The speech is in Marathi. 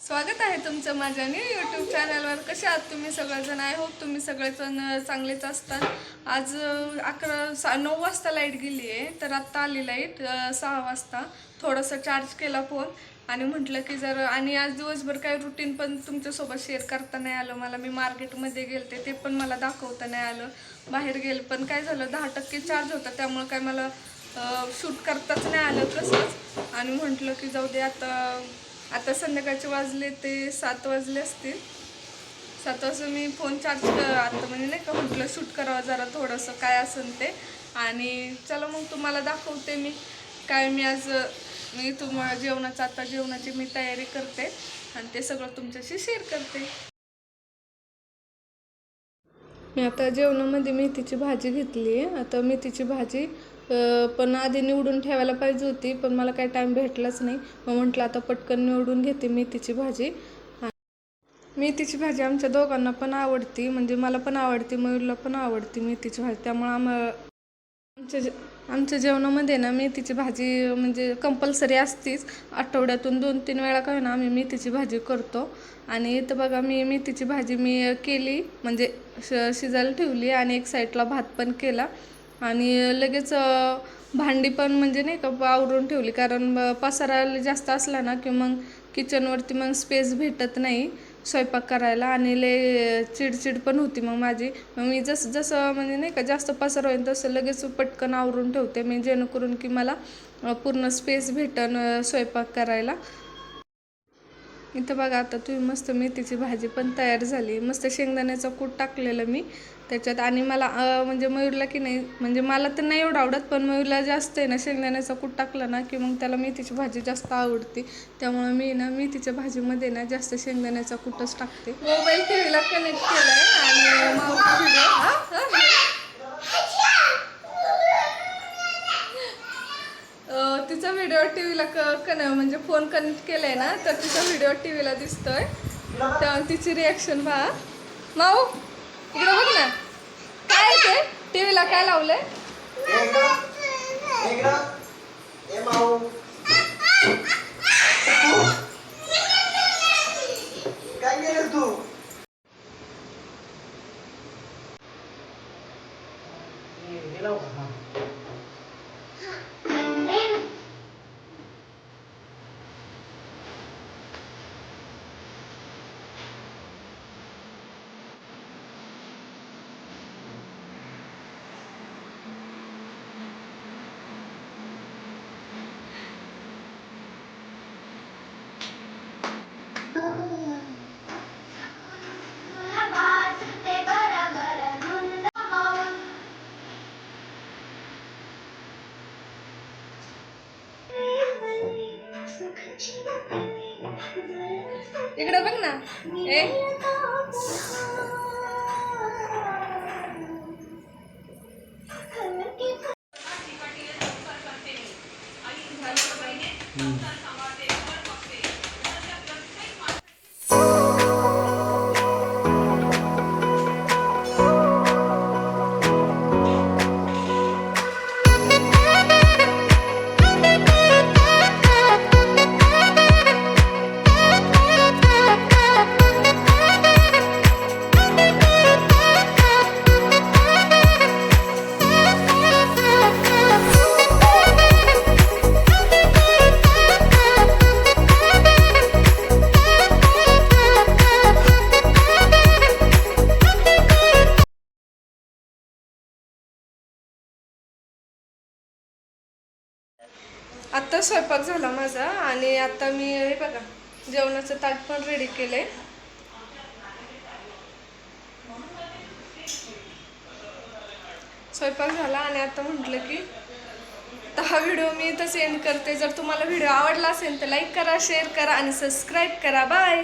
स्वागत आहे तुमचं माझ्या न्यू यूट्यूब चॅनलवर कसे आहात तुम्ही सगळेजण? आय होप तुम्ही सगळेजण चांगलेच असतात. आज अकरा सा नऊ वाजता लाइट गेली आहे तर आत्ता आली लाइट सहा वाजता. थोडंसं चार्ज केला फोन आणि म्हटलं की जर आणि आज दिवसभर काही रुटीन पण तुमच्यासोबत शेअर करता नाही आलं. मला मी मार्केटमध्ये गेलते ते पण मला दाखवता नाही आलं. बाहेर गेले पण काय झालं दहा टक्के चार्ज होता त्यामुळे काय मला शूट करताच नाही आलं कसंच आणि म्हटलं की जाऊ दे आता आता संध्याकाळचे वाजले ते सात वाजले असतील. सात वाजता मी फोन चार्ज आता म्हणजे नाही का म्हटलं शूट करावं जरा थोडंसं काय असेल ते. आणि चला मग तुम्हाला दाखवते मी काय मी आज मी तुम्हाला जेवणाचं आता जेवणाची मी तयारी करते. आणि ते सगळं तुमच्याशी शेअर करते. मी आता जेवणामध्ये मेथीची भाजी घेतली आहे आता मेथीची भाजी पण आधी निवडून ठेवायला पाहिजे होती पण मला काही टाईम भेटलाच नाही. मग म्हटलं आता पटकन निवडून घेते मेथीची भाजी. मेथीची भाजी आमच्या दोघांना पण आवडती म्हणजे मला पण आवडते मयूरला पण आवडती मेथीची भाजी. त्यामुळं आम्हाला आमच्या जे आमच्या जेवणामध्ये ना मेथीची भाजी म्हणजे कंपल्सरी असतीच. आठवड्यातून दोन तीन वेळा काय ना आम्ही मेथीची भाजी करतो. आणि इथं बघा मी मेथीची भाजी मी केली म्हणजे श शिजायला ठेवली आणि एक साईडला भात पण केला. आणि लगेच भांडी पण म्हणजे नाही का आवरून ठेवली. कारण अं, पसारा जास्त असला ना की मग किचनवरती मग स्पेस भेटत नाही स्वयंपाक करायला. आणि लय चिडचिड पण होती मग माझी. मग मी जसं जसं म्हणजे नाही का जास्त पसार होईल तसं लगेच पटकन आवरून ठेवते. मी जेणेकरून की मला पूर्ण स्पेस भेटन स्वयंपाक करायला. इथं बघा आता तुम्ही मस्त मेथीची भाजी पण तयार झाली. मस्त शेंगदाण्याचा कूट टाकलेलं मी त्याच्यात. आणि मला म्हणजे मयूरला की नाही म्हणजे मला तर नाही एवढं आवडत पण मयूरला जास्त आहे ना शेंगदाण्याचा कूट टाकला ना की मग त्याला मेथीची भाजी जास्त आवडते. त्यामुळे मी ना मेथीच्या भाजीमध्ये ना जास्त शेंगदाण्याचा कूटच टाकते. मोबाईल टी व्हीला कनेक्ट आहे आणि तिचा व्हिडिओ टी व्हीला क कन म्हणजे फोन कनेक्ट केलाय ना तर तिचा व्हिडिओ टी व्हीला दिसतोय. तेव्हा तिची रिॲक्शन पहा. माऊ इकडे बघ ना. काय आहे ते? टी व्हीला काय लावलंय? इकडं बघ ना. ए. आत्ता स्वयंपाक झाला माझा आणि आत्ता मी हे बघा जेवणाचं ताट पण रेडी केलं आहे स्वयंपाक झाला आणि आता म्हटलं की तर हा व्हिडिओ मी इथंच एंड करते. जर तुम्हाला व्हिडिओ आवडला असेल तर लाईक करा शेअर करा आणि सबस्क्राईब करा. बाय